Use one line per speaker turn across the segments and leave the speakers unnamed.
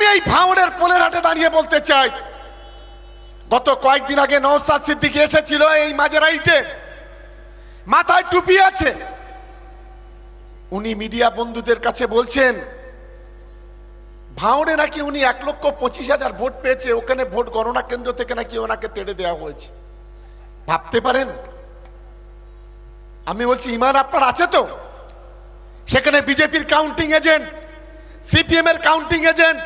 আমি এই ভাঙড়ের পোলের হাটে দাঁড়িয়ে বলতে চাই। গত কয়েকদিন আগে নওসাদ সিদ্দিকি এসেছিল এই মাঝেরাইটে। মাথায় টুপি আছে। উনি মিডিয়া বন্ধুদের কাছে বলছেন ভাঁড়ে নাকি উনি এক লক্ষ পঁচিশ হাজার ভোট পেয়েছে, ওখানে ভোট গণনা কেন্দ্র থেকে নাকি ওনাকে তেড়ে দেওয়া হয়েছে। ভাবতে পারেন? আমি বলছি, ইমান আপনার আছে তো? সেখানে বিজেপির কাউন্টিং এজেন্ট সিপিএম এর কাউন্টিং এজেন্ট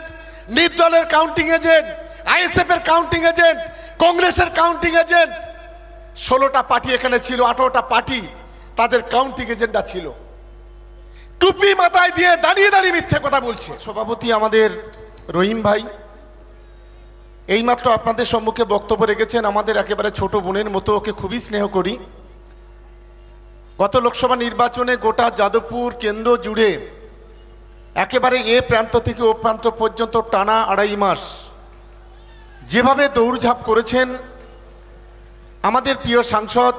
নির্দলের কাউন্টিং এজেন্ট আইএসএফ এর কাউন্টিং এজেন্ট কংগ্রেসের কাউন্টিং এজেন্ট ষোলোটা পার্টি এখানে ছিল, আঠারোটা পার্টি, তাদের কাউন্টিং এজেন্টটা ছিল। টুপি মাথায় দিয়ে দাঁড়িয়ে দাঁড়িয়ে মিথ্যে কথা বলছে। সভাপতি আমাদের রহিম ভাই, এইমাত্র আপনাদের সম্মুখে বক্তব্য রেখেছেন, আমাদের একেবারে ছোট বোনের মতো ওকে খুবই স্নেহ করি। গত লোকসভা নির্বাচনে গোটা যাদবপুর কেন্দ্র জুড়ে একেবারে এ প্রান্ত থেকে ও প্রান্ত পর্যন্ত টানা আড়াই মাস। যেভাবে দৌড়ঝাঁপ করেছেন, আমাদের প্রিয় সাংসদ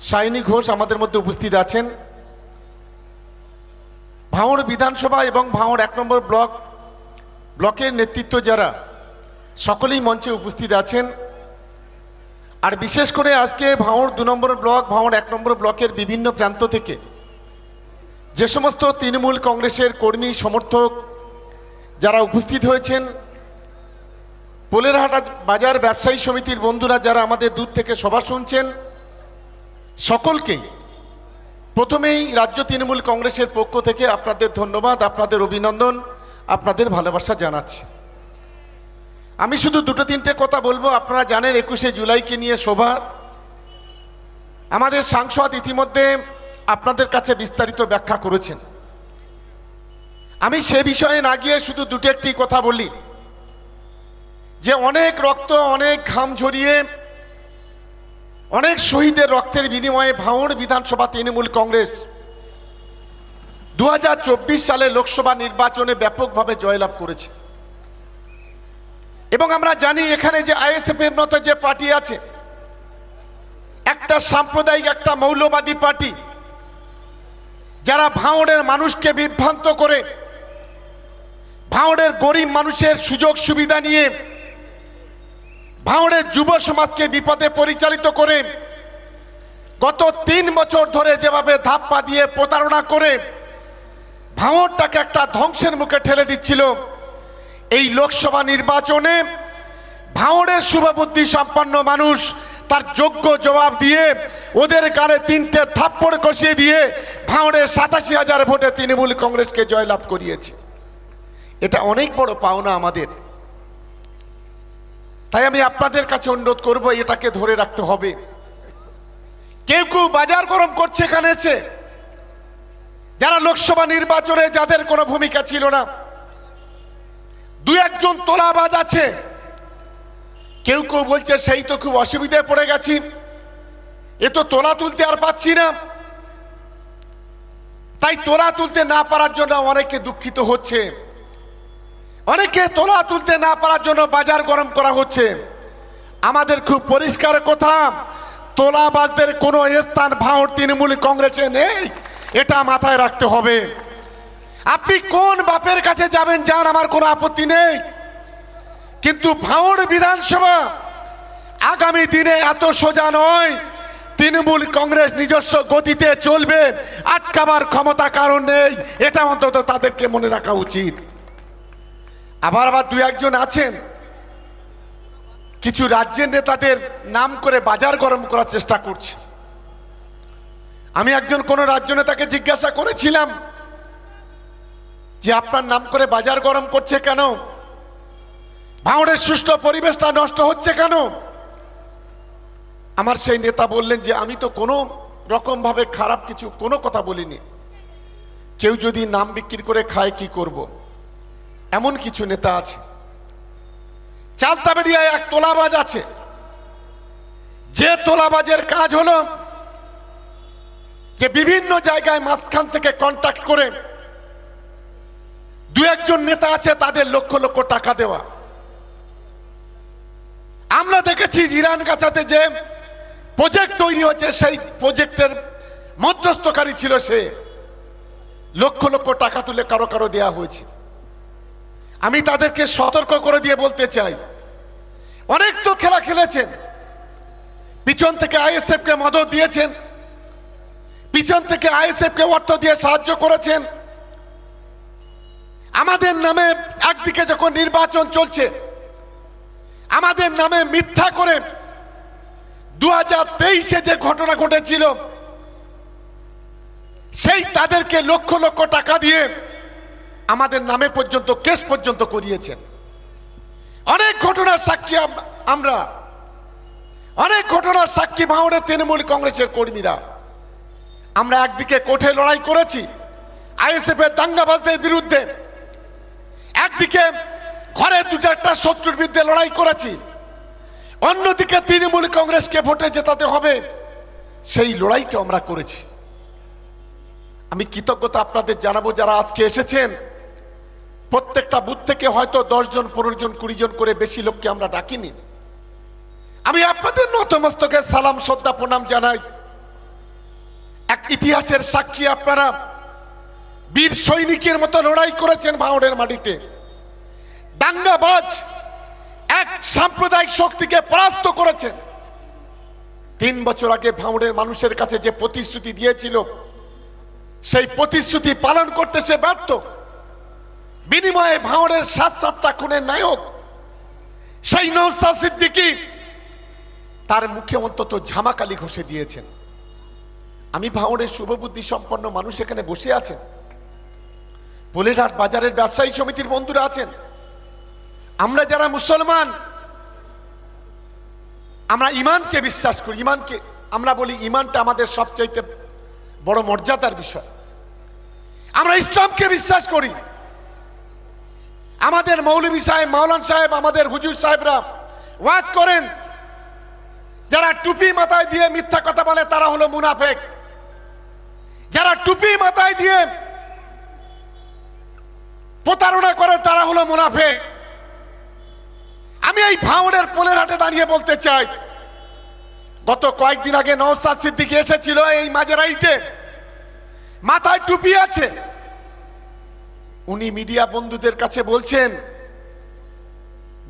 সাইনী ঘোষ আমাদের মধ্যে উপস্থিত আছেন। ভাঙড় বিধানসভা এবং ভাঙড় এক নম্বর ব্লক, ব্লকের নেতৃত্ব যারা, সকলেই মঞ্চে উপস্থিত আছেন। আর বিশেষ করে আজকে ভাঙড় দু নম্বর ব্লক ভাঙড় এক নম্বর ব্লকের বিভিন্ন প্রান্ত থেকে যে সমস্ত তৃণমূল কংগ্রেসের কর্মী, সমর্থক যারা উপস্থিত হয়েছেন, পোলেরহাটা বাজার ব্যবসায়ী সমিতির বন্ধুরা যারা আমাদের দূর থেকে সভা শুনছেন, সকলকেই প্রথমেই রাজ্য তৃণমূল কংগ্রেসের পক্ষ থেকে আপনাদের ধন্যবাদ, আপনাদের অভিনন্দন, আপনাদের ভালোবাসা জানাচ্ছি। আমি শুধু দুটো তিনটে কথা বলব, আপনারা জানেন একুশে জুলাইকে নিয়ে সভা। আমাদের সাংসদ ইতিমধ্যে আপনাদের কাছে বিস্তারিত ব্যাখ্যা করেছেন। আমি সে বিষয়ে না গিয়ে শুধু দুটো একটি কথা বলি। যে অনেক রক্ত, অনেক ঘাম ঝরিয়ে, অনেক শহীদের রক্তের বিনিময়ে ভাঙড় বিধানসভা তৃণমূল কংগ্রেস দু হাজার চব্বিশ সালে লোকসভা নির্বাচনে ব্যাপকভাবে জয়লাভ করেছে। এবং আমরা জানি এখানে যে আইএসএফ এর মতো যে পার্টি আছে, একটা সাম্প্রদায়িক, একটা মৌলবাদী পার্টি যারা ভাঙড়ের মানুষকে বিভ্রান্ত করে, ভাঙড়ের গরিব মানুষের সুযোগ সুবিধা নিয়ে, ভাঙড়ের যুব সমাজকে বিপদে পরিচালিত করে, গত তিন বছর ধরে যেভাবে ধাপ্পা দিয়ে প্রতারণা করে, ভাঙড়টাকে একটা ধ্বংসের মুখে ঠেলে দিচ্ছিল। এই লোকসভা নির্বাচনে ভাঙড়ের শুভবুদ্ধি সম্পন্ন মানুষ তার যোগ্য জবাব দিয়ে ওদের গানে তিনটে থাপ্পড় কষিয়ে দিয়ে ভাঙড়ের সাতাশি হাজার ভোটে তৃণমূল কংগ্রেসকে জয়লাভ করিয়েছে। এটা অনেক বড় পাওনা আমাদের। তাই আমি আপনাদের কাছে অনুরোধ করব, এটাকে ধরে রাখতে হবে। কেউ কেউ বাজার গরম করছে এখানে এসে। যারা লোকসভা নির্বাচনে যাদের কোনো ভূমিকা ছিল না। দু একজন তোলাবাজ আছে। কেউ কেউ বলছে, সেই তো খুব অসুবিধায় পড়ে গেছি। এ তো তোলা তুলতে আর পাচ্ছি না। তাই তোলা তুলতে না পারার জন্য অনেকে দুঃখিত হচ্ছে। অনেকে তোলা তুলতে না পারার জন্য বাজার গরম করা হচ্ছে। আমাদের খুব পরিষ্কার কথা, তোলাবাজদের কোনো স্থান ভাঁড় তৃণমূল কংগ্রেসে নেই, এটা মাথায় রাখতে হবে। আপনি কোন বাপের কাছে যাবেন যান আমার কোনো আপত্তি নেই? কিন্তু ভাঁড় বিধানসভা আগামী দিনে এত সোজা নয়। তৃণমূল কংগ্রেস নিজস্ব গতিতে চলবে, আটকাবার ক্ষমতা কারণ নেই, এটা অন্তত তাদেরকে মনে রাখা উচিত। আবার আবার দু একজন আছেন। কিছু রাজ্যের নেতাদের নাম করে বাজার গরম করার চেষ্টা করছে। আমি একজন কোন রাজ্য নেতাকে জিজ্ঞাসা করেছিলাম যে আপনার নাম করে বাজার গরম করছে কেন? ভাঙড়ের সুষ্ঠু পরিবেশটা নষ্ট হচ্ছে কেন? আমার সেই নেতা বললেন যে, আমি তো কোনো রকম ভাবে খারাপ কিছু, কোনো কথা বলিনি। কেউ যদি নাম বিক্রি করে খায়, কি করব। এমন কিছু নেতা আছে। চালতাবেড়িয়ায় এক তোলাবাজ আছে। যে তোলাবাজের কাজ হলো যে, বিভিন্ন জায়গায় মাঝখান থেকে কন্ট্যাক্ট করে দু একজন নেতা আছে, তাদের লক্ষ লক্ষ টাকা দেওয়া। আমরা দেখেছি ইরান গাছাতে যে প্রজেক্ট তৈরি হচ্ছে সেই প্রজেক্টের মধ্যস্থকারী ছিল সে। লক্ষ লক্ষ টাকা তুলে কারও কারও দেয়া হয়েছে। আমি তাদেরকে সতর্ক করে দিয়ে বলতে চাই, অনেক তো খেলা খেলেছেন। পিছন থেকে আইএসএফ কে মদত দিয়েছেন। পিছন থেকে আইএসএফ কে অর্থ দিয়ে সাহায্য করেছেন। আমাদের নামে একদিকে যখন নির্বাচন চলছে আমাদের নামে মিথ্যা করে দু হাজার তেইশে যে ঘটনা ঘটেছিল, সেই তাদেরকে লক্ষ লক্ষ টাকা দিয়ে আমাদের নামে পর্যন্ত, কেস পর্যন্ত করিয়েছেন। অনেক ঘটনার সাক্ষী আমরা। অনেক ঘটনার সাক্ষী ভাঙড়ের তৃণমূল কংগ্রেসের কর্মীরা। আমরা একদিকে কোঠে লড়াই করেছি আইএসএফ এর দাঙ্গাবাজদের বিরুদ্ধে। একদিকে ঘরে দু চারটা শত্রুর বিরুদ্ধে লড়াই করেছি। অন্যদিকে তৃণমূল কংগ্রেসকে ভোটে জেতাতে হবে, সেই লড়াইটা আমরা করেছি। আমি কৃতজ্ঞতা আপনাদের জানাব যারা আজকে এসেছেন। প্রত্যেকটা বুথ থেকে হয়তো দশজন পনেরো জন, কুড়ি জন করে বেশি লোককে আমরা ডাকিনি। আমি আপনাদের নতমস্তকে সালাম, শ্রদ্ধা, প্রণাম জানাই। এক ইতিহাসের সাক্ষী আপনারা। বীর সৈনিকের মতো লড়াই করেছেন ভাঙড়ের মাটিতে। দাঙ্গাবাজ এক সাম্প্রদায়িক শক্তিকে পরাস্ত করেছেন তিন বছর আগে ভাঙড়ের মানুষের কাছে যে প্রতিশ্রুতি দিয়েছিল, সেই প্রতিশ্রুতি পালন করতে সে ব্যর্থ। বিনিময়ে ভাঙড়ের সাত সাতটা খুনের নায়ক, সেই নৌসা সিদ্দিকি তার মুখে অন্তত ঝামাকালি ঘষে দিয়েছেন। আমি ভাঙড়ের শুভবুদ্ধি সম্পন্ন মানুষ এখানে বসে আছেন। পোলেরহাট বাজারের ব্যবসায়ী সমিতির বন্ধুরা আছেন। আমরা যারা মুসলমান, আমরা ইমানকে বিশ্বাস করি। ইমানকে আমরা বলি ইমানটা আমাদের সবচাইতে বড় মর্যাদার বিষয়। আমরা ইসলামকে বিশ্বাস করি। আমাদের মৌলভী সাহেব, মাওলান সাহেব, আমাদের হুজুর সাহেবরা ওয়াজ করেন। যারা টুপি মাথায় দিয়ে মিথ্যা কথা বলে, তারা হলো মুনাফেক। যারা টুপি মাথায় দিয়ে প্রতারণা করে, তারা হলো মুনাফেক। আমি এই ভাঙড়ের পোলের হাটে দাঁড়িয়ে বলতে চাই। গত কয়েকদিন আগে নওসাদ সিদ্দিকি এসেছিল এই মাঝেরাইটে। মাথায় টুপি আছে। উনি মিডিয়া বন্ধুদের কাছে বলছেন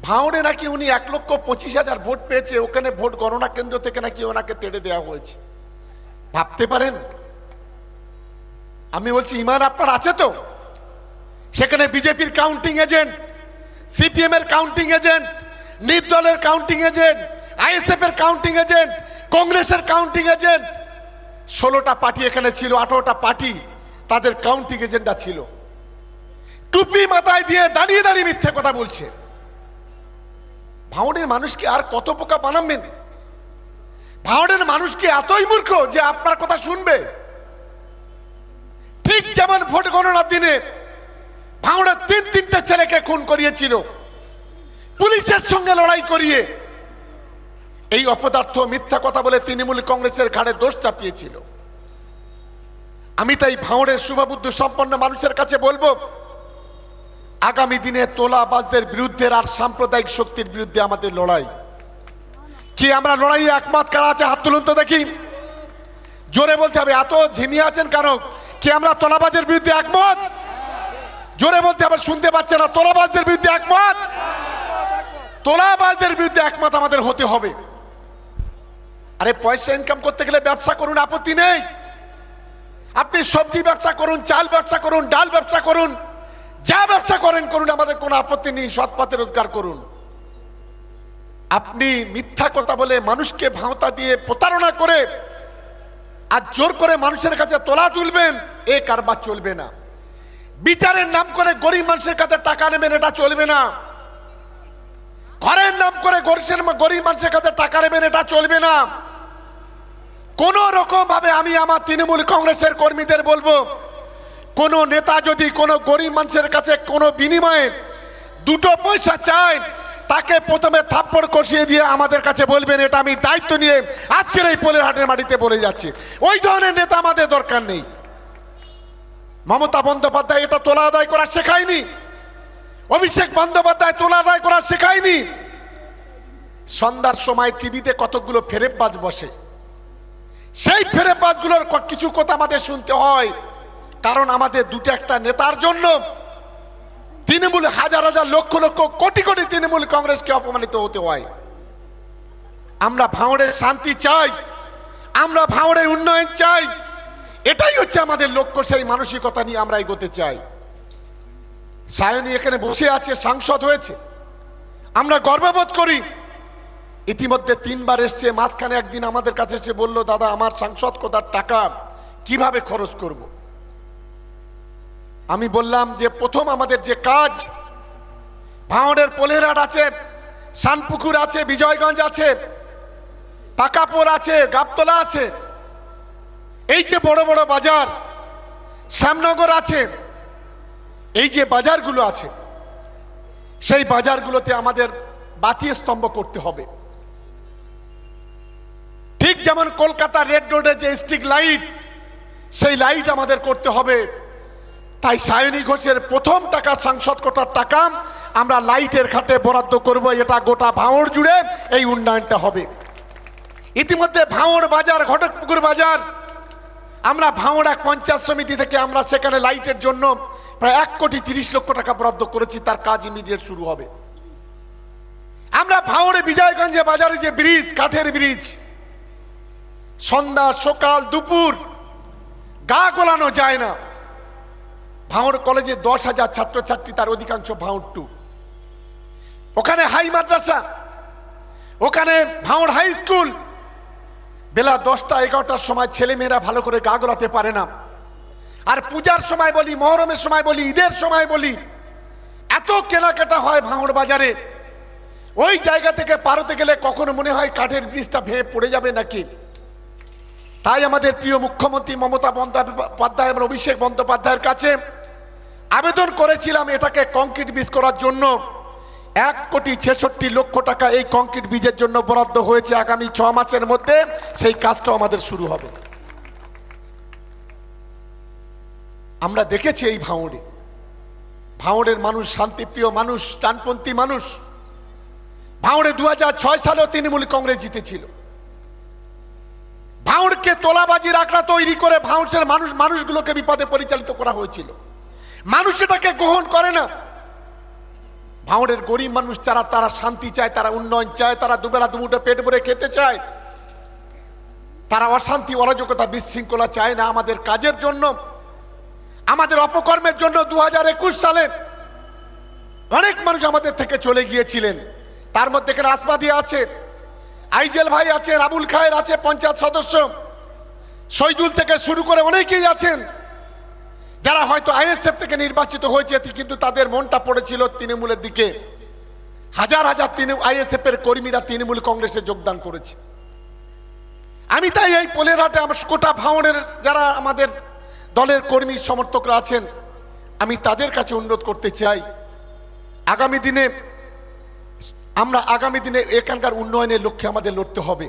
ভাঙড়ে নাকি উনি এক লক্ষ পঁচিশ হাজার ভোট পেয়েছে, ওখানে ভোট গণনা কেন্দ্র থেকে নাকি ওনাকে তেড়ে দেওয়া হয়েছে। ভাবতে পারেন? আমি বলছি, ইমান আপনার আছে তো? সেখানে বিজেপির কাউন্টিং এজেন্ট সিপিএম এর কাউন্টিং এজেন্ট নির্দলের কাউন্টিং এজেন্ট আইএসএফ এর কাউন্টিং এজেন্ট কংগ্রেসের কাউন্টিং এজেন্ট ষোলোটা পার্টি এখানে ছিল, আঠারোটা পার্টি, তাদের কাউন্টিং এজেন্টটা ছিল। টুপি মাথায় দিয়ে দাঁড়িয়ে দাঁড়িয়ে মিথ্যে কথা বলছে। ভাঁড়ের মানুষকে আর কত পোকা বানাবেন ভাওনের মানুষকে এতই মূর্খ যে আপনার কথা শুনবে? ঠিক যেমন ভোট গণনার দিনে ভাঙড়ার তিন তিনটে ছেলেকে খুন করিয়েছিল পুলিশের সঙ্গে লড়াই করিয়ে এই অপদার্থ মিথ্যা কথা বলে তৃণমূল কংগ্রেসের ঘাড়ে দোষ চাপিয়েছিল। আমি তাই ভাঙড়ের শুভবুদ্ধ সম্পন্ন মানুষের কাছে বলব, আগামী দিনে তোলাবাজদের বিরুদ্ধে আর সাম্প্রদায়িক শক্তির বিরুদ্ধে আমাদের লড়াই। কি আমরা লড়াই একমত কারা আছে? হাত তুলুন তো দেখি। জোরে বলতে হবে, এত ঝিমিয়ে আছেন কেন? কি আমরা তোলাবাজের বিরুদ্ধে একমত? জোরে বলতে হবে, শুনতে পাচ্ছে না, তোলাবাজদের বিরুদ্ধে একমত? তোলাবাজদের বিরুদ্ধে একমত আমাদের হতে হবে। আরে পয়সা ইনকাম করতে গেলে ব্যবসা করুন, আপত্তি নেই। আপনি সবজি ব্যবসা করুন, চাল ব্যবসা করুন, ডাল ব্যবসা করুন, যা ব্যবসা করেন করুন, আমাদের কোনো আপত্তি নেই, সৎ পথে রোজগার করুন। আপনি মিথ্যা কথা বলে মানুষকে ভাঁওতা দিয়ে প্রতারণা করে আর জোর করে মানুষের কাছে তোলা তুলবেন, এ কারবার চলবে না। বিচারের নাম করে গরিব মানুষের কাছে টাকা নেবেন, এটা চলবে না। ঘরের নাম করে গরিবের গরিব মানুষের কাছে টাকা নেবেন, এটা চলবে না। কোন রকম ভাবে আমি আমার তৃণমূল কংগ্রেসের কর্মীদের বলব, কোন নেতা যদি কোনো গরিব মানুষের কাছে কোনো বিনিময়ে দুটো পয়সা চায়, তাকে প্রথমে থাপ্পড় কষিয়ে দিয়ে আমাদের কাছে বলবেন, এটা আমি দায়িত্ব নিয়ে আজকের এই পোলের হাটের মাটিতে বলে যাচ্ছি। ওই ধরনের নেতা আমাদের দরকার নেই। মমতা বন্দ্যোপাধ্যায় এটা তোলা আদায় করা শেখায়নি। অভিষেক বন্দ্যোপাধ্যায় তোলা আদায় করা শেখায়নি। সন্ধ্যার সময় টিভিতে কতগুলো ফেরেববাজ বসে। সেই ফেরেববাজগুলোর কিছু কথা আমাদের শুনতে হয়। কারণ আমাদের দুটো একটা নেতার জন্য তৃণমূল হাজার হাজার লক্ষ লক্ষ কোটি কোটি তৃণমূল কংগ্রেসকে অপমানিত হতে হয়। আমরা ভাঙড়ের শান্তি চাই। আমরা ভাঙড়ের উন্নয়ন চাই। এটাই হচ্ছে আমাদের লক্ষ্য, সেই মানসিকতা নিয়ে আমরা এগোতে চাই। সায়নী এখানে বসে আছে, সাংসদ হয়েছে। আমরা গর্ববোধ করি। ইতিমধ্যে তিনবার এসছে, মাঝখানে একদিন আমাদের কাছে এসে বলল, দাদা, আমার সাংসদ কোথার টাকা? কীভাবে খরচ করব। আমি বললাম যে, প্রথম আমাদের যে কাজ, ভাঙড়ের পোলেরহাট আছে, শানপুকুর আছে, বিজয়গঞ্জ আছে, পাকাপুর আছে, গাবতলা আছে, এই যে বড় বড় বাজার, শ্যামনগর আছে এই যে বাজারগুলো আছে, সেই বাজারগুলোতে আমাদের বাতি স্তম্ভ করতে হবে। ঠিক যেমন কলকাতা রেড রোডে যে স্টিক লাইট, সেই লাইট আমাদের করতে হবে। তাই সায়নী ঘোষের প্রথম টাকা, সাংসদ কোটার টাকা আমরা লাইটের খাতে বরাদ্দ করব। এটা গোটা ভাঙড় জুড়ে এই উন্নয়নটা হবে। ইতিমধ্যে ভাঙড় বাজার, ঘটকপুকুর বাজার, আমরা ভাঙড় এক পঞ্চায়েত সমিতি থেকে আমরা সেখানে লাইটের জন্য প্রায় এক কোটি তিরিশ লক্ষ টাকা বরাদ্দ করেছি, তার কাজ ইমিডিয়েট শুরু হবে। আমরা ভাঙড়ে, বিজয়গঞ্জে বাজারে যে ব্রিজ, কাঠের ব্রিজ, সন্ধ্যা, সকাল, দুপুর, গা গোলানো যায় না। ভাঙড় কলেজে দশ হাজার ছাত্রছাত্রী, তার অধিকাংশ ভাঙড় টু। ওখানে হাই মাদ্রাসা, ওখানে ভাঙড় হাই স্কুল। বেলা দশটা, এগারোটার সময় ছেলেমেয়েরা ভালো করে গা গোলাতে পারে না। আর পূজার সময় বলি, মহরমের সময় বলি, ঈদের সময় বলি, এত কেনাকাটা হয় ভাঙড় বাজারে। ওই জায়গা থেকে পারতে গেলে কখনো মনে হয় কাঠের ব্রিজটা ভেঙে পড়ে যাবে নাকি? তাই আমাদের প্রিয় মুখ্যমন্ত্রী মমতা বন্দ্যোপাধ্যায় এবং অভিষেক বন্দ্যোপাধ্যায়ের কাছে আবেদন করেছিলাম এটাকে কংক্রিট ব্রিজ করার জন্য। এক কোটি ছেষট্টি লক্ষ টাকা এই কংক্রিট বীজের জন্য বরাদ্দ হয়েছে আগামী ছ মাসের মধ্যে। সেই কাজটা আমাদের শুরু হবে। আমরা দেখেছি এই ভাঙড়ে। ভাঙড়ের মানুষ শান্তিপ্রিয় মানুষ, ডানপন্থী মানুষ। ভাঙড়ে দু হাজার ছয় সালেও তৃণমূল কংগ্রেস জিতেছিল। ভাঙড়কে তোলাবাজির আঁকড়া তৈরি করে ভাঙড়ের মানুষ মানুষগুলোকে বিপদে পরিচালিত করা হয়েছিল। মানুষ এটাকে গ্রহণ করে না। ভাঙড়ের গরিব মানুষ যারা, তারা শান্তি চায়, তারা উন্নয়ন চায়, তারা দুবেলা দুমুঠো পেট ভরে খেতে চায়। তারা অশান্তি, অরাজকতা, বিশৃঙ্খলা চায় না। আমাদের কাজের জন্য আমাদের অপকর্মের জন্য দু হাজার একুশ সালে অনেক মানুষ আমাদের থেকে চলে গিয়েছিলেন। তার মধ্যে এখানে আসমাদি আছে, আইজেল ভাই আছে আবুল খায়ের আছে, পঞ্চায়েত সদস্য। শহীদুল থেকে শুরু করে অনেকেই আছেন। যারা হয়তো আইএসএফ থেকে নির্বাচিত হয়েছে, কিন্তু তাদের মনটা পড়েছিল তৃণমূলের দিকে। হাজার হাজার আইএসএফ এর কর্মীরা তৃণমূল কংগ্রেসে যোগদান করেছে। আমি তাই এই পোলেরহাটে আমার কোটা ভাঙনের যারা আমাদের দলের কর্মী সমর্থকরা আছেন। আমি তাদের কাছে অনুরোধ করতে চাই, আগামী দিনে আমরা আগামী দিনে এখানকার উন্নয়নের লক্ষ্যে আমাদের লড়তে হবে।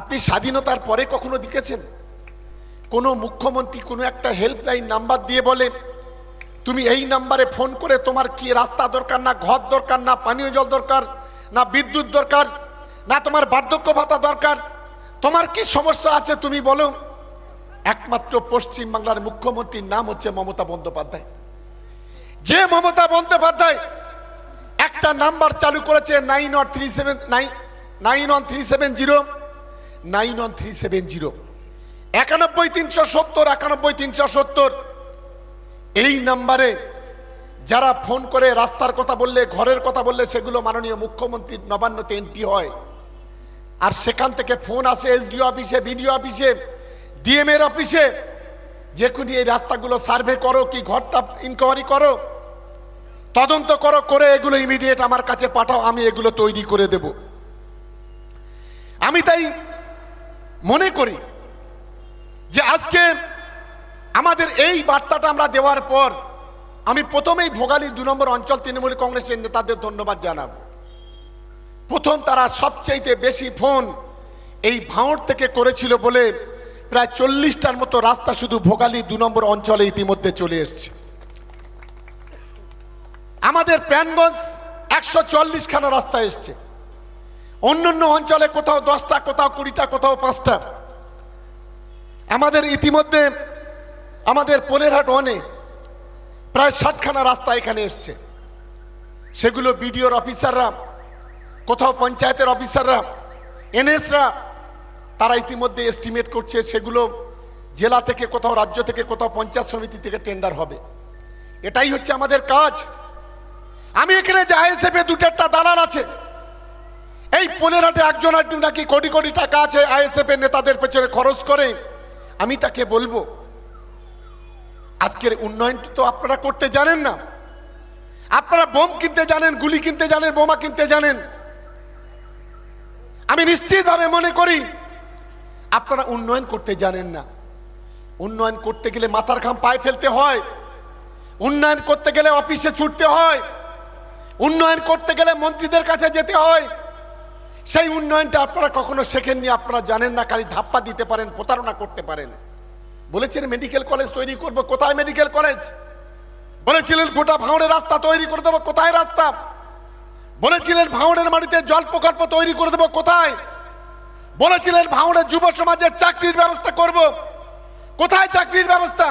আপনি স্বাধীনতার পরে কখনো দেখেছেন? কোনো মুখ্যমন্ত্রী কোনো একটা হেল্পলাইন নাম্বার দিয়ে বলে, তুমি এই নাম্বারে ফোন করে তোমার কি রাস্তা দরকার, না ঘর দরকার, না পানীয় জল দরকার, না বিদ্যুৎ দরকার, না তোমার বার্ধক্য ভাতা দরকার? তোমার কি সমস্যা আছে তুমি বলো। একমাত্র পশ্চিম বাংলার মুখ্যমন্ত্রীর নাম হচ্ছে মমতা বন্দ্যোপাধ্যায়। যে মমতা বন্দ্যোপাধ্যায় একটা নাম্বার চালু করেছে nine one three seven, nine nine one three seven zero, nine one three seven zero. একানব্বই তিনশো সত্তর, একানব্বই তিনশো সত্তর। এই নাম্বারে যারা ফোন করে রাস্তার কথা বললে, ঘরের কথা বললে, সেগুলো মাননীয় মুখ্যমন্ত্রীর নবান্নতে এন্ট্রি হয়। আর সেখান থেকে ফোন আসে এসডিও অফিসে বিডিও অফিসে ডিএম এর অফিসে যে কোনো এই রাস্তাগুলো সার্ভে করো, কি ঘরটা ইনকোয়ারি করো, তদন্ত করো, করে এগুলো ইমিডিয়েট আমার কাছে পাঠাও, আমি এগুলো তৈরি করে দেব। আমি তাই মনে করি যে আজকে আমাদের এই বার্তাটা আমরা দেওয়ার পর আমি প্রথমেই ভোগালী দু নম্বর অঞ্চল তৃণমূল কংগ্রেসের নেতাদের ধন্যবাদ জানাব। প্রথম তারা সবচাইতে বেশি ফোন এই ভাঁড় থেকে করেছিল বলে প্রায় চল্লিশটার মতো রাস্তা শুধু ভোগালী দু নম্বর অঞ্চলে ইতিমধ্যে চলে এসছে। আমাদের প্যানগঞ্জ একশো চল্লিশ খানা রাস্তা এসছে। অন্য অঞ্চলে কোথাও দশটা, কোথাও কুড়িটা, কোথাও পাঁচটা। আমাদের ইতিমধ্যে আমাদের পোলেরহাট ওয়ানে প্রায় ষাটখানা রাস্তা এখানে এসছে। সেগুলো বিডিওর অফিসাররা, কোথাও পঞ্চায়েতের অফিসাররা, এনএসরা তারা ইতিমধ্যে এস্টিমেট করছে সেগুলো জেলা থেকে কোথাও, রাজ্য থেকে কোথাও, পঞ্চায়েত সমিতি থেকে টেন্ডার হবে। এটাই হচ্ছে আমাদের কাজ। আমি এখানে যে আইএসএফ এ দুটো একটা দালাল আছে। এই পনেরোটে একজন একটু নাকি কোটি কোটি টাকা আছে আইএসএফ এর নেতাদের পেছনে খরচ করে। আমি তাকে বলব, আজকের উন্নয়ন তো আপনারা করতে জানেন না। আপনারা বোম কিনতে জানেন, গুলি কিনতে জানেন, বোমা কিনতে জানেন। আমি নিশ্চিতভাবে মনে করি আপনারা উন্নয়ন করতে জানেন না। উন্নয়ন করতে গেলে মাথার ঘাম পায়ে ফেলতে হয়। উন্নয়ন করতে গেলে অফিসে ছুটতে হয়। উন্নয়ন করতে গেলে মন্ত্রীদের কাছে যেতে হয়। সেই উন্নয়নটা আপনারা কখনো শেখেননি, আপনারা জানেন না, খালি ধাপ্পা দিতে পারেন, প্রতারণা করতে পারেন। বলেছেন মেডিকেল কলেজ তৈরি করব, কোথায় মেডিকেল কলেজ বলেছিলেন, গোটা ভাঙড়ের রাস্তা তৈরি করে দেবো, কোথায় রাস্তা? বলেছিলেন, ভাঙড়ের মাটিতে জল প্রকল্প তৈরি করে দেবো, কোথায়? বলেছিলেন ভাঙড়ের যুব সমাজের চাকরির ব্যবস্থা করব। কোথায় চাকরির ব্যবস্থা?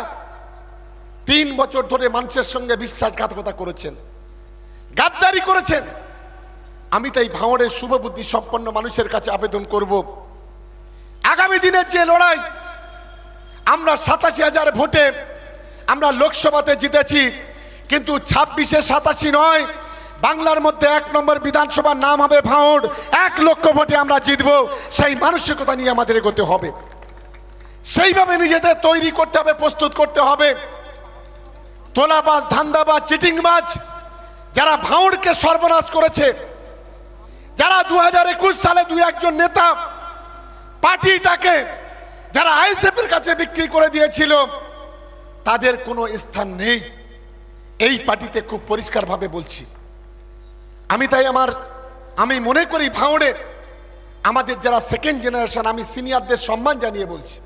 তিন বছর ধরে মানুষের সঙ্গে বিশ্বাসঘাতকতা করেছেন। গাদ্দারি করেছেন। আমি তাই ভাঙড়ের শুভবুদ্ধি সম্পন্ন মানুষের কাছে আবেদন করব। আগামী দিনের যে লড়াই, আমরা সাতাশি হাজার ভোটে আমরা লোকসভাতে জিতেছি, কিন্তু ছাব্বিশে সাতাশি নয় বাংলার মধ্যে এক নম্বর বিধানসভার নাম হবে ভাঁড় এক লক্ষ ভোটে আমরা জিতব। সেই মানসিকতা নিয়ে আমাদের এগোতে হবে। সেইভাবে নিজেদের তৈরি করতে হবে, প্রস্তুত করতে হবে। তোলাবাজ, ধান্দাবাজ, চিটিংবাজ, যারা ভাঁড়কে সর্বনাশ করেছে, যারা দু হাজার একুশ সালে দুই একজন নেতা পার্টিটাকে যারা আইএসএফের কাছে বিক্রি করে দিয়েছিল, তাদের কোনো স্থান নেই। এই পার্টিতে খুব পরিষ্কারভাবে বলছি। আমি তাই আমার, আমি মনে করি ভাঁড়ে আমাদের যারা সেকেন্ড জেনারেশন আমি সিনিয়রদের সম্মান জানিয়ে বলছি।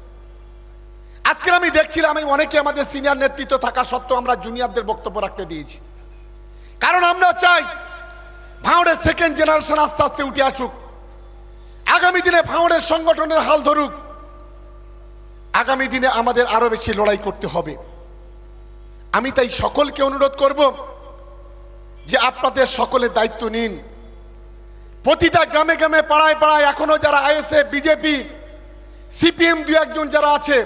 আজকে আমি দেখছিলাম আমি অনেকে আমাদের সিনিয়র নেতৃত্ব থাকা সত্ত্বেও আমরা জুনিয়রদের বক্তব্য রাখতে দিয়েছি। কারণ আমরা চাই ভাঁড়ের সেকেন্ড জেনারেশন আস্তে আস্তে উঠে আসুক। আগামী দিনে ভাঁড়ের সংগঠনের হাল ধরুক। আগামী দিনে আমাদের আরও বেশি লড়াই করতে হবে। আমি তাই সকলকে অনুরোধ করব যে আপনাদের সকলের দায়িত্ব নিন। প্রতিটা গ্রামে গ্রামে, পাড়ায় পাড়ায় এখনও যারা আইএসএফ, বিজেপি, সিপিএম দু একজন যারা আছে,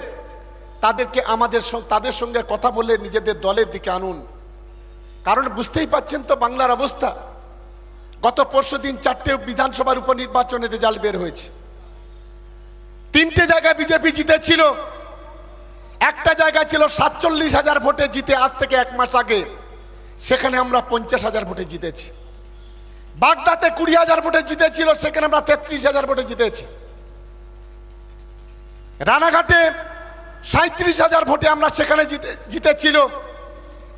তাদেরকে আমাদের তাদের সঙ্গে কথা বলে নিজেদের দলের দিকে আনুন। কারণ বুঝতেই পাচ্ছেন তো বাংলার অবস্থা। গত পরশু দিন চারটে বিধানসভার উপনির্বাচনের রেজাল্ট বের হয়েছে। তিনটে জায়গায় বিজেপি জিতেছিল। একটা জায়গা ছিল সাতচল্লিশ হাজার ভোটে জিতে আজ থেকে এক মাস আগে। সেখানে আমরা পঞ্চাশ হাজার ভোটে জিতেছি। বাগদাতে কুড়ি হাজার ভোটে জিতেছিল, সেখানে আমরা তেত্রিশ হাজার ভোটে জিতেছি। রানাঘাটে সাঁত্রিশ হাজার ভোটে আমরা সেখানে জিতে, জিতেছিল,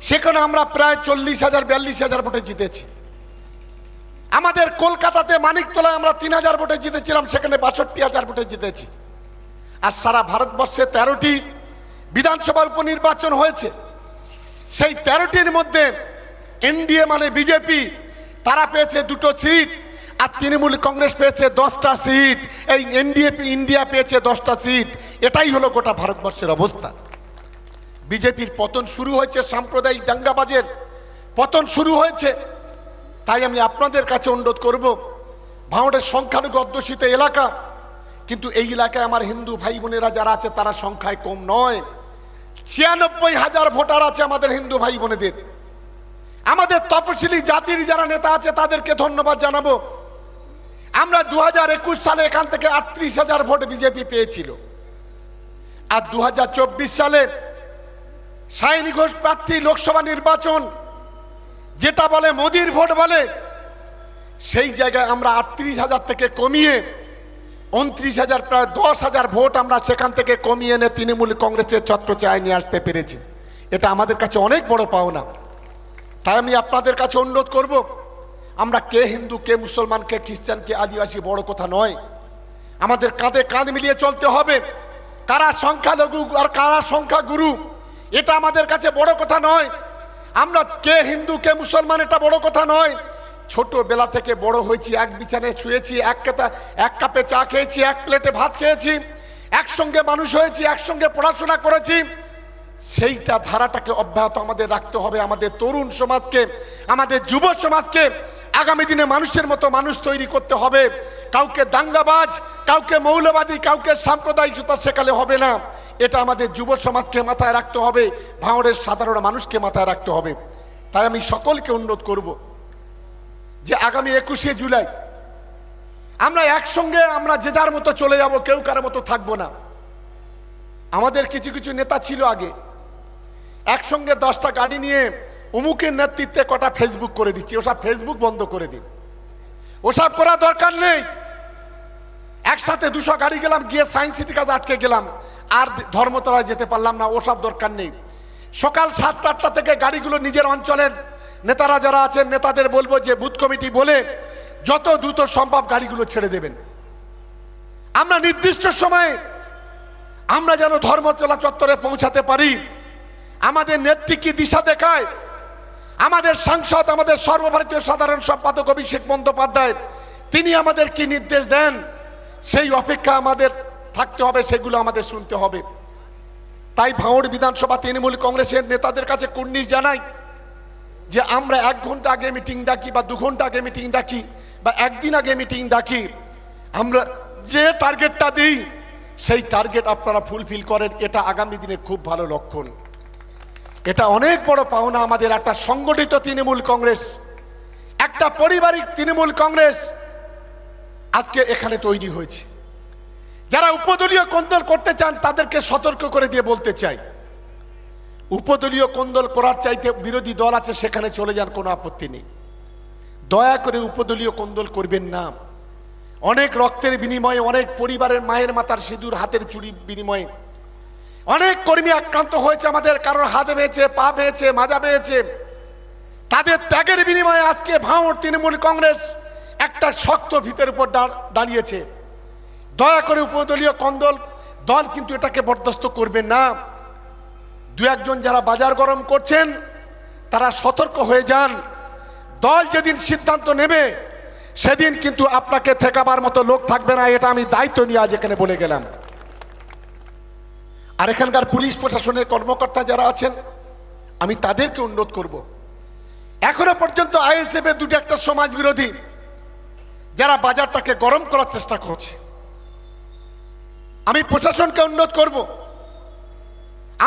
সেখানে আমরা প্রায় চল্লিশ হাজার, বিয়াল্লিশ হাজার ভোটে জিতেছি। আমাদের কলকাতাতে মানিকতলায় আমরা তিন হাজার ভোটে জিতেছিলাম, সেখানে বাষট্টি হাজার ভোটে জিতেছি। আর সারা ভারতবর্ষে তেরোটি বিধানসভার উপনির্বাচন হয়েছে। সেই তেরোটির মধ্যে এনডিএ মানে বিজেপি। তারা পেয়েছে দুটো সিট আর তৃণমূল কংগ্রেস পেয়েছে দশটা সিট। এই এনডিএপি ইন্ডিয়া পেয়েছে দশটা সিট। এটাই হলো গোটা ভারতবর্ষের অবস্থা। বিজেপির পতন শুরু হয়েছে সাম্প্রদায়িক দাঙ্গাবাজের। পতন শুরু হয়েছে। তাই আমি আপনাদের কাছে অনুরোধ করব ভাঙড়ের সংখ্যালঘু অধ্যুষিত এলাকা, কিন্তু এই এলাকায় আমার হিন্দু ভাই বোনেরা যারা আছে, তারা সংখ্যায় কম নয়। ছিয়ানব্বই হাজার ভোটার আছে আমাদের হিন্দু ভাই বোনেদের আমাদের তপশিলি জাতির যারা নেতা আছে, তাদেরকে ধন্যবাদ জানাব। আমরা দু হাজার একুশ সালে এখান থেকে আটত্রিশ হাজার ভোট বিজেপি পেয়েছিল। আর দু হাজার চব্বিশ সালে সাইনি ঘোষ প্রার্থী লোকসভা নির্বাচন, যেটা বলে মোদির ভোট বলে, সেই জায়গায় আমরা আটত্রিশ হাজার থেকে কমিয়ে উনত্রিশ হাজার, প্রায় দশ হাজার ভোট আমরা সেখান থেকে কমিয়ে এনে তৃণমূল কংগ্রেসের ছত্রচায় নিয়ে আসতে পেরেছি। এটা আমাদের কাছে অনেক বড় পাওনা। তাই আমি আপনাদের কাছে অনুরোধ করব, আমরা কে হিন্দু, কে মুসলমান, কে খ্রিস্টান, কে আদিবাসী, বড় কথা নয়। আমাদের কাঁধে কাঁধ মিলিয়ে চলতে হবে। কারা সংখ্যালঘু আর কারা সংখ্যা গুরু এটা আমাদের কাছে বড় কথা নয়। আমরা কে হিন্দু, কে মুসলমান, এটা বড় কথা নয়। ছোটবেলা থেকে বড় হয়েছি, এক বিছানায় শুয়েছি, এক কাতা, এক কাপে চা খেয়েছি, এক প্লেটে ভাত খেয়েছি, একসঙ্গে মানুষ হয়েছি, একসঙ্গে পড়াশোনা করেছি। সেইটা ধারাটাকে অব্যাহত আমাদের রাখতে হবে আমাদের তরুণ সমাজকে, আমাদের যুব সমাজকে। আগামী দিনে মানুষের মতো মানুষ তৈরি করতে হবে। কাউকে দাঙ্গাবাজ, কাউকে মৌলবাদী, কাউকে সাম্প্রদায়িকতা শেখালে হবে না। এটা আমাদের যুব সমাজকে মাথায় রাখতে হবে, ভাঙড়ের সাধারণ মানুষকে মাথায় রাখতে হবে। তাই আমি সকলকে অনুরোধ করব যে আগামী একুশে জুলাই আমরা একসঙ্গে আমরা যে যার মতো চলে যাব, কেউ কারোর মতো থাকব না। আমাদের কিছু কিছু নেতা ছিল আগে একসঙ্গে দশটা গাড়ি নিয়ে অমুকের নেতৃত্বে কটা ফেসবুক করে দিচ্ছি। ওসব ফেসবুক বন্ধ করে দিন। ওসব করা দরকার নেই। একসাথে দুশো গাড়ি গেলাম, গিয়ে সায়েন্স সিটি কাছে আটকে গেলাম। আর ধর্মতলায় যেতে পারলাম না, ওসব দরকার নেই। সকাল সাতটা আটটা থেকে গাড়িগুলো নিজের অঞ্চলের নেতারা যারা আছেন, নেতাদের বলব যে, বুথ কমিটি বলে যত দ্রুত সম্ভব গাড়িগুলো ছেড়ে দেবেন। আমরা নির্দিষ্ট সময়ে আমরা যেন ধর্মতলা চত্বরে পৌঁছাতে পারি। আমাদের নেত্রী কি দিশা দেখায়? আমাদের সাংসদ, আমাদের সর্বভারতীয় সাধারণ সম্পাদক অভিষেক বন্দ্যোপাধ্যায়, তিনি আমাদের কি নির্দেশ দেন? সেই অপেক্ষা আমাদের থাকতে হবে, সেগুলো আমাদের শুনতে হবে। তাই ভাঙড় বিধানসভা তৃণমূল কংগ্রেসের নেতাদের কাছে কুর্নিশ জানাই যে আমরা এক ঘণ্টা আগে মিটিং ডাকি বা দু ঘণ্টা আগে মিটিং ডাকি বা একদিন আগে মিটিং ডাকি, আমরা যে টার্গেটটা দিই, সেই টার্গেট আপনারা ফুলফিল করেন, এটা আগামী দিনে খুব ভালো লক্ষণ। এটা অনেক বড় পাওনা আমাদের। একটা সংগঠিত তৃণমূল কংগ্রেস, একটা পারিবারিক তৃণমূল কংগ্রেস আজকে এখানে তৈরি হয়েছে। যারা উপদলীয় কোন্দল করতে চান, তাদেরকে সতর্ক করে দিয়ে বলতে চাই, উপদলীয় কোন্দল করার চাইতে বিরোধী দল আছে, সেখানে চলে যান, কোনো আপত্তি নেই। দয়া করে উপদলীয় কোন্দল করবেন না। অনেক রক্তের বিনিময়ে, অনেক পরিবারের মায়ের মাতার সিঁদুর, হাতের চুড়ি বিনিময়ে অনেক কর্মী আক্রান্ত হয়েছে আমাদের, কারোর হাত পেয়েছে পা পেয়েছে মাজা পেয়েছে তাদের ত্যাগের বিনিময়ে আজকে ভাঙড় তৃণমূল কংগ্রেস একটা শক্ত ভিতের উপর দাঁড়িয়েছে। দয়া করে উপদলীয় কন্দল, দল কিন্তু এটাকে বরদাস্ত করবে না। দু একজন যারা বাজার গরম করছেন, তারা সতর্ক হয়ে যান। দল যেদিন সিদ্ধান্ত নেবে, সেদিন কিন্তু আপনাকে ঠেকাবার মতো লোক থাকবে না, এটা আমি দায়িত্ব নিয়ে আজ এখানে বলে গেলাম। আর এখানকার পুলিশ প্রশাসনের কর্মকর্তা যারা আছেন, আমি তাদেরকে উন্নত করব। এখনও পর্যন্ত আইএসএফ এর দুটো একটা সমাজ বিরোধী যারা বাজারটাকে গরম করার চেষ্টা করছে। আমি প্রশাসনকে অনুরোধ করব,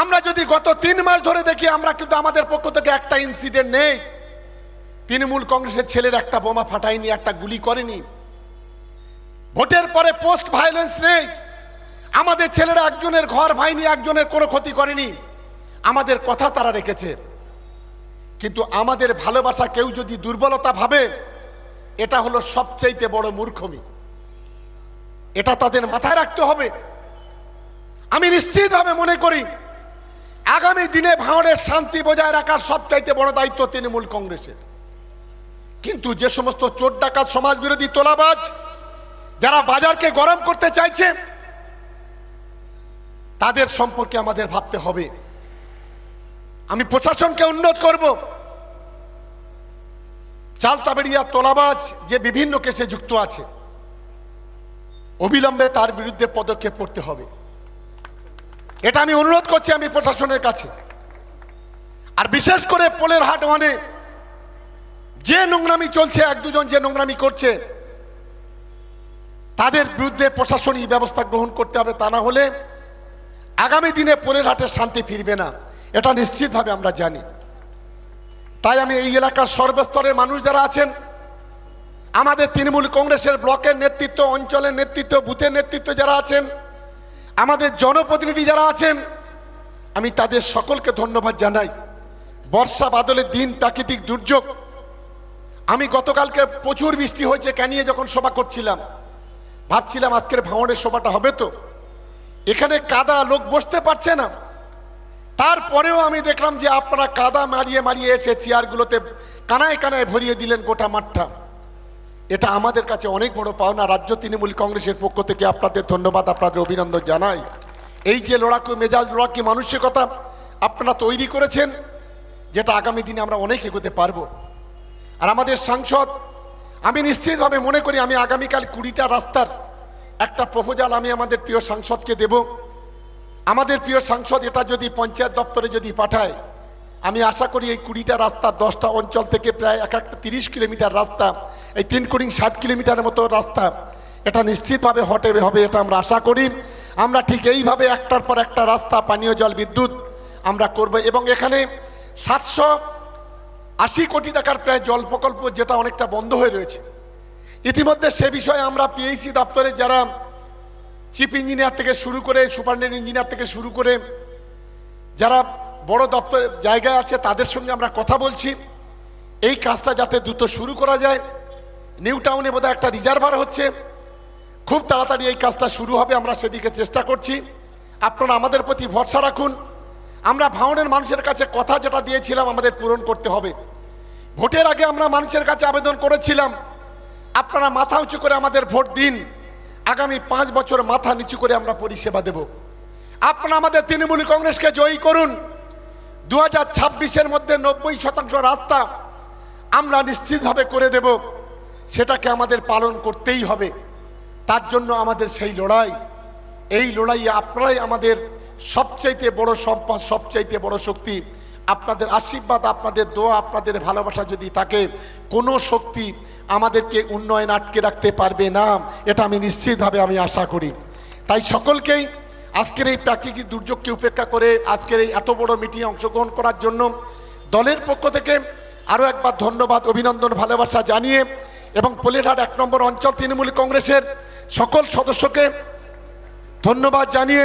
আমরা যদি গত তিন মাস ধরে দেখি আমরা কিন্তু আমাদের পক্ষ থেকে একটা ইনসিডেন্ট নেই, তৃণমূল কংগ্রেসের ছেলের একটা বোমা ফাটায়নি, একটা গুলি করেনি, ভোটের পরে পোস্ট ভায়োলেন্স নেই। আমাদের ছেলেরা একজনের ঘর ভাইনি একজনের কোনো ক্ষতি করেনি। আমাদের কথা তারা রেখেছে। কিন্তু আমাদের ভালোবাসা কেউ যদি দুর্বলতা ভাবে, এটা হলো সবচাইতে বড় মূর্খমি। এটা তাদের মাথায় রাখতে হবে। আমি নিশ্চিতভাবে মনে করি, আগামী দিনে ভাঙড়ের শান্তি বজায় রাখার সবচাইতে বড় দায়িত্ব তৃণমূল কংগ্রেসের। কিন্তু যে সমস্ত চোর ডাকাত সমাজ বিরোধী তোলাবাজ, যারা বাজারকে গরম করতে চাইছে তাদের সম্পর্কে আমাদের ভাবতে হবে। আমি প্রশাসনকে উন্নত করব, চালতাবেড়িয়া তোলাবাজ যে বিভিন্ন কেসে যুক্ত আছে, অবিলম্বে তার বিরুদ্ধে পদক্ষেপ করতে হবে। এটা আমি অনুরোধ করছি আমি প্রশাসনের কাছে। আর বিশেষ করে পোলের হাট মানে যে নোংরামি চলছে, এক দুজন যে নোংরামি করছে, তাদের বিরুদ্ধে প্রশাসনিক ব্যবস্থা গ্রহণ করতে হবে। তা না হলে আগামী দিনে পোলের হাটে শান্তি ফিরবে না। এটা নিশ্চিতভাবে আমরা জানি। তাই আমি এই এলাকার সর্বস্তরের মানুষ যারা আছেন, আমাদের তৃণমূল কংগ্রেসের ব্লকের নেতৃত্ব, অঞ্চলের নেতৃত্ব, বুথের নেতৃত্ব যারা আছেন, আমাদের জনপ্রতিনিধি যারা আছেন, আমি তাদের সকলকে ধন্যবাদ জানাই। বর্ষা বাদলের দিন প্রাকৃতিক দুর্যোগ। আমি গতকালকে প্রচুর বৃষ্টি হয়েছে ক্যানিয়ে যখন সভা করছিলাম। ভাবছিলাম আজকের ভাঙনের সভাটা হবে তো। এখানে কাদা লোক বসতে পারছে না। তারপরেও আমি দেখলাম যে আপনারা কাদা মারিয়ে মারিয়ে এসে চেয়ারগুলোতে কানায় কানায় ভরিয়ে দিলেন গোটা মাঠটা। এটা আমাদের কাছে অনেক বড় পাওনা। রাজ্য তৃণমূল কংগ্রেসের পক্ষ থেকে আপনাদের ধন্যবাদ, আপনাদের অভিনন্দন জানাই। এই যে লড়াকু, মেজাজ লড়াকি, মানসিকতা আপনারা তৈরি করেছেন, যেটা আগামী দিনে আমরা অনেক এগোতে পারব। আর আমাদের সাংসদ, আমি নিশ্চিতভাবে মনে করি, আমি আগামীকাল কুড়িটা রাস্তার একটা প্রপোজাল আমি আমাদের প্রিয় সাংসদকে দেব। আমাদের প্রিয় সাংসদ এটা যদি পঞ্চায়েত দপ্তরে যদি পাঠায়, আমি আশা করি এই কুড়িটা রাস্তা, দশটা অঞ্চল থেকে প্রায় এক একটা তিরিশ কিলোমিটার রাস্তা, এই তিন কুড়ি ষাট কিলোমিটারের মতো রাস্তা, এটা নিশ্চিতভাবে হটে, হবে এটা আমরা আশা করি। আমরা ঠিক এইভাবে একটার পর একটা রাস্তা, পানীয় জল, বিদ্যুৎ আমরা করব এবং এখানে সাতশো আশি কোটি টাকার প্রায় জল প্রকল্প যেটা অনেকটা বন্ধ হয়ে রয়েছে। ইতিমধ্যে সে বিষয়ে আমরা পিএইসি দপ্তরে যারা চিফ ইঞ্জিনিয়ার থেকে শুরু করে সুপারিনটেন্ডেন্ট ইঞ্জিনিয়ার থেকে শুরু করে যারা বড় দপ্তরে জায়গায় আছে, তাদের সঙ্গে আমরা কথা বলছি। এই কাজটা যাতে দ্রুত শুরু করা যায়। নিউ টাউনে বোধহয় একটা রিজার্ভার হচ্ছে। খুব তাড়াতাড়ি এই কাজটা শুরু হবে, আমরা সেদিকে চেষ্টা করছি। আপনারা আমাদের প্রতি ভরসা রাখুন। আমরা ভাঙনের মানুষের কাছে কথা যেটা দিয়েছিলাম, আমাদের পূরণ করতে হবে। ভোটের আগে আমরা মানুষের কাছে আবেদন করেছিলাম। আপনারা মাথা উঁচু করে আমাদের ভোট দিন। আগামী পাঁচ বছর মাথা নিচু করে আমরা পরিষেবা দেব। আপনারা আমাদের তৃণমূল কংগ্রেসকে জয়ী করুন। দু হাজার ছাব্বিশের মধ্যে নব্বই শতাংশ রাস্তা আমরা নিশ্চিতভাবে করে দেব। সেটাকে আমাদের পালন করতেই হবে। তার জন্য আমাদের সেই লড়াই। এই লড়াইয়ে আপনারাই আমাদের সবচাইতে বড় সম্পদ, সবচাইতে বড় শক্তি। আপনাদের আশীর্বাদ, আপনাদের দোয়া, আপনাদের ভালোবাসা যদি থাকে, কোনো শক্তি আমাদেরকে উন্নয়ন আটকে রাখতে পারবে না। এটা আমি নিশ্চিতভাবে আমি আশা করি। তাই সকলকেই আজকের এই প্রাকৃতিক দুর্যোগকে উপেক্ষা করে আজকের এই এত বড় মিটিংয়ে অংশগ্রহণ করার জন্য দলের পক্ষ থেকে আরও একবার ধন্যবাদ, অভিনন্দন, ভালোবাসা জানিয়ে এবং পলেরহাট এক নম্বর অঞ্চল তৃণমূল কংগ্রেসের সকল সদস্যকে ধন্যবাদ জানিয়ে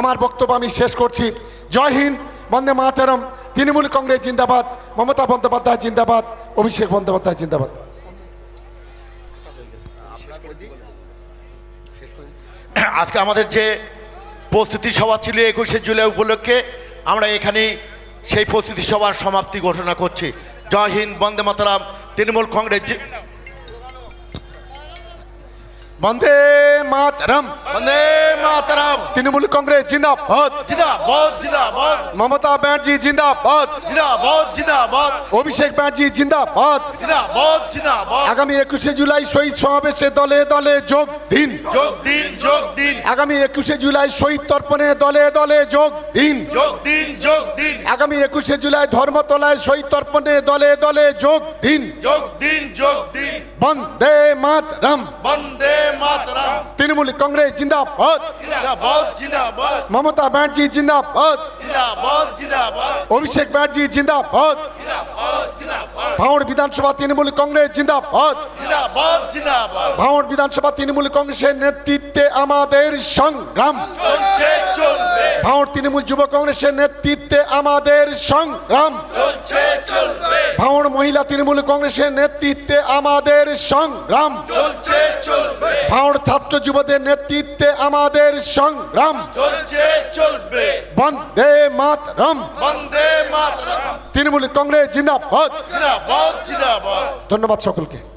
আমার বক্তব্য আমি শেষ করছি। জয় হিন্দ, বন্দে মাতারম। তৃণমূল কংগ্রেস জিন্দাবাদ, মমতা বন্দ্যোপাধ্যায় জিন্দাবাদ, অভিষেক বন্দ্যোপাধ্যায় জিন্দাবাদ।
আজকে আমাদের যে প্রস্তুতি সভা ছিল একুশে জুলাই উপলক্ষে, আমরা এখানে সেই প্রস্তুতি সভার সমাপ্তি ঘোষণা করছি। জয় হিন্দ, বন্দে মাতারাম, তৃণমূল কংগ্রেস
বন্দে মাতরম।
বন্দে মাতারাম।
তৃণমূল কংগ্রেস জিন্দাবাদ।
জিন্দাবাদ জিন্দাবাদ।
মমতা ব্যানার্জি জিন্দাবাদ।
জিন্দাবাদ জিন্দাবাদ।
অভিষেক ব্যানার্জি জিন্দাবাদ।
জিন্দাবাদ জিন্দাবাদ।
আগামী একুশে জুলাই শহীদ সমাবেশে দলে দলে যোগ দিন।
যোগ দিন যোগ দিন।
আগামী একুশে জুলাই শহীদ তর্পণে দলে দলে যোগ দিন।
যোগ দিন যোগ দিন।
আগামী একুশে জুলাই ধর্মতলায় শহীদ তর্পণে দলে দলে যোগ দিন।
যোগ দিন যোগ দিন।
বন্দে মাতরম।
বন্দে
তৃণমূল কংগ্রেস জিন্দাবাদ। মমতা ব্যানার্জি জিন্দাবাদ। অভিষেক ব্যানার্জি জিন্দাবাদ। ভাঙড় বিধানসভা তৃণমূল কংগ্রেস জিন্দাবাদ। ভাঙড় বিধানসভা তৃণমূল কংগ্রেসের নেতৃত্বে আমাদের সংগ্রাম। ভাঙড় তৃণমূল যুব কংগ্রেসের নেতৃত্বে আমাদের সংগ্রাম। ভাঙড় মহিলা তৃণমূল কংগ্রেসের নেতৃত্বে আমাদের সংগ্রাম।
চলছে চলবে।
ভাঙড় ছাত্র যুবদের নেতৃত্বে আমাদের সংগ্রাম।
চলছে চলবে।
বন্দে মাতরম।
বন্দে মাতরম।
তৃণমূল কংগ্রেস জিন্দাবাদ।
জিন্দাবাদ জিন্দাবাদ।
ধন্যবাদ সকলকে।